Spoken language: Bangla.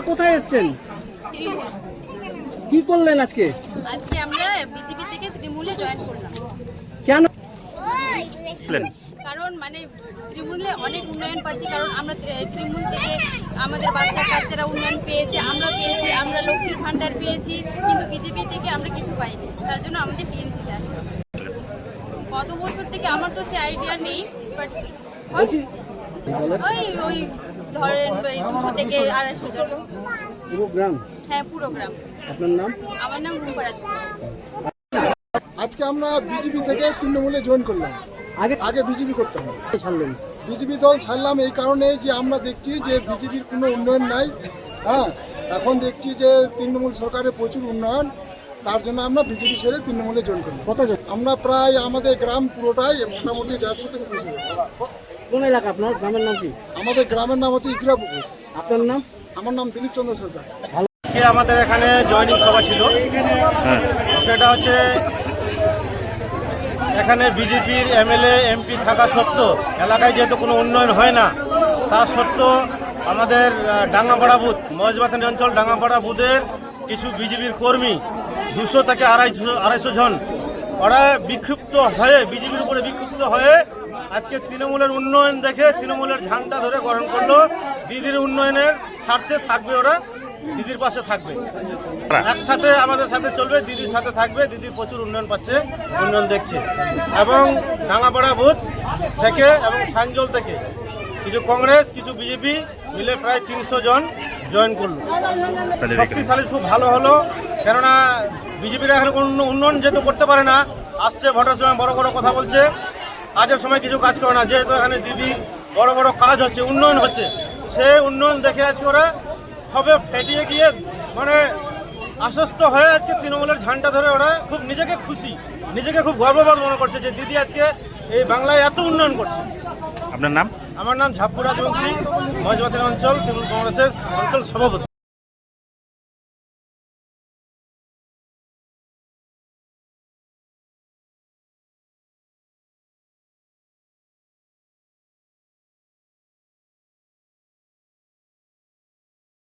আপনারা কোথায় এসেছেন? কি করলেন আজকে? আজকে আমরা বিজেপি থেকে তৃণমূলে জয়েন করলাম। কেন? কারণ মানে তৃণমূলে অনেক উন্নয়ন পাচ্ছি কারণ আমরা তৃ- তৃণমূল থেকে আমাদের বাচ্চা কাচ্চারা উন্নয়ন পেয়েছে আমরা পেয়েছি আমরা লক্ষ্মীর ভান্ডার পেয়েছি কিন্তু বিজেপি থেকে আমরা কিছু পাইনি। তার জন্য আমাদের টিএমসিতে আসলাম কত বছর থেকে আমার তো সে আইডিয়া নেই বাট ওই ওই ধরেন দুশো থেকে আড়াইশো জন। পুরো গ্রাম? হ্যাঁ পুরো গ্রাম। আপনার নাম? আমার নাম আজকে আমরা বিজেপি থেকে তৃণমূলে জয়েন করলাম। আগে আগে বিজেপি করতাম ছাড়লেন বিজেপি দল ছাড়লাম এই কারণে যে আমরা দেখছি যে বিজেপির কোনো উন্নয়ন নাই। হ্যাঁ এখন দেখছি যে তৃণমূল সরকারের প্রচুর উন্নয়ন। তার জন্য আমরা বিজেপি ছেড়ে তৃণমূলে জয়েন করি কতজন? আমরা প্রায় আমাদের গ্রাম পুরোটাই মোটামুটি দেড়শো থেকে দুশো কোন এলাকা আপনার? গ্রামের নাম কি? আমাদের গ্রামের নাম হচ্ছে ইকরাপুকুর। আপনার নাম? আমার নাম দিলীপ চন্দ্র সরকার আজকে আমাদের এখানে জয়নিং সভা ছিল। সেটা হচ্ছে এখানে বিজেপির এমএলএ এমপি থাকা সত্ত্বেও এলাকায় যেহেতু কোনো উন্নয়ন হয় না তা সত্ত্বেও আমাদের ডাঙ্গাপাড়া বুথ মহেশবাথানি অঞ্চল ডাঙ্গাপাড়া বুথের কিছু বিজেপির কর্মী দুশো থেকে আড়াইশো আড়াইশো জন। ওরা বিক্ষিপ্ত হয়ে বিজেপির উপরে বিক্ষিপ্ত হয়ে আজকে তৃণমূলের উন্নয়ন দেখে তৃণমূলের ঝান্ডা ধরে গ্রহণ করল। দিদির উন্নয়নের স্বার্থে থাকবে ওরা দিদির পাশে থাকবে। একসাথে আমাদের সাথে চলবে দিদির সাথে থাকবে দিদি প্রচুর উন্নয়ন পাচ্ছে উন্নয়ন দেখছে। এবং ডাঙ্গাপাড়া বুথ থেকে এবং সাঞ্জল থেকে কিছু কংগ্রেস কিছু বিজেপি মিলে প্রায় তিনশো জন জয়েন করল। শক্তিশালী খুব ভালো হলো। কেননা বিজেপিরা এখন কোনো উন্নয়ন যেহেতু করতে পারে না আসছে ভোটের সময় বড় বড় কথা বলছে। কাজের সময় কিছু কাজ করে না যেহেতু এখানে দিদির বড় বড় কাজ হচ্ছে উন্নয়ন হচ্ছে। সে উন্নয়ন দেখে আজকে ওরা হবে ফেটিয়ে গিয়ে মানে আশ্বস্ত হয়ে আজকে তৃণমূলের ঝান্ডা ধরে ওরা খুব নিজেকে খুশি নিজেকে খুব গর্ববোধ মনে করছে যে দিদি আজকে এই বাংলায় এত উন্নয়ন করছে। আপনার নাম? আমার নাম ঝাপ্পু রাজবংশী মহেশবাতির অঞ্চল তৃণমূল কংগ্রেসের অঞ্চল সভাপতি।